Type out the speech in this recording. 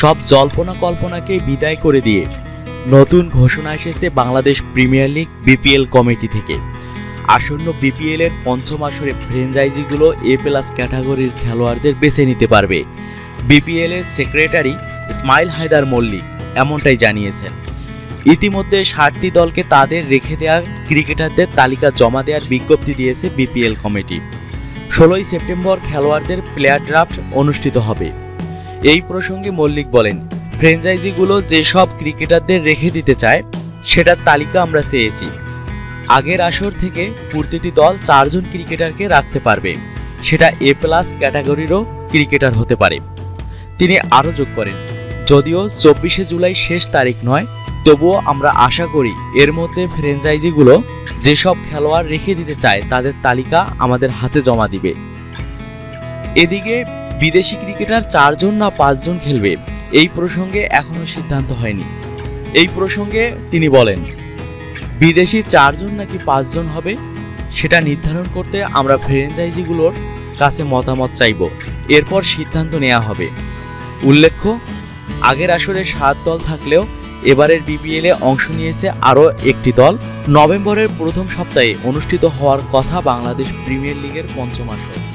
সব জল্পনা কল্পনাকে বিদায় করে দিয়ে নতুন ঘোষণা এসেছে Bangladesh premier league BPL committee থেকে। আসন্ন বিপিএল এর পঞ্চম আসরে ফ্র্যাঞ্চাইজিগুলো এ প্লাস ক্যাটাগরির খেলোয়াড়দের বেছে নিতে পারবে। বিপিএল এর সেক্রেটারি ইসমাইল হায়দার মল্লিক এমনটাই জানিয়েছেন। ইতিমধ্যে ষাটটি দলকে তাদের রেখে দেওয়া ক্রিকেটারদের তালিকা জমা দেওয়ার বিজ্ঞপ্তি দিয়েছে বিপিএল কমিটি। ষোলোই সেপ্টেম্বর খেলোয়াড়দের প্লেয়ার ড্রাফট অনুষ্ঠিত হবে। এই প্রসঙ্গে মল্লিক বলেন, ফ্র্যাঞ্চাইজিগুলো যেসব ক্রিকেটারদের রেখে দিতে চায়, সেটার তালিকা আমরা চেয়েছি। আগের আসর থেকে প্রতিটি দল চারজন ক্রিকেটারকে রাখতে পারবে। সেটা এ প্লাস ক্যাটাগরিরও ক্রিকেটার হতে পারে। তিনি আরও যোগ করেন, যদিও চব্বিশে জুলাই শেষ তারিখ নয়, তবুও আমরা আশা করি এর মধ্যে ফ্র্যাঞ্চাইজিগুলো যেসব খেলোয়াড় রেখে দিতে চায়, তাদের তালিকা আমাদের হাতে জমা দিবে। এদিকে বিদেশি ক্রিকেটার চারজন না পাঁচজন খেলবে? এই প্রসঙ্গে এখনও সিদ্ধান্ত হয়নি। এই প্রসঙ্গে তিনি বলেন, বিদেশি চারজন নাকি পাঁচজন হবে? সেটা নির্ধারণ করতে আমরা ফ্র্যাঞ্চাইজিগুলোর কাছে মতামত চাইব। এরপর সিদ্ধান্ত নেওয়া হবে। উল্লেখ্য, আগের আসরে সাত দল থাকলেও এবারের বিপিএলে অংশ নিয়েছে আরও একটি দল। নভেম্বরের প্রথম সপ্তাহে অনুষ্ঠিত হওয়ার কথা বাংলাদেশ প্রিমিয়ার লিগের পঞ্চম আসর।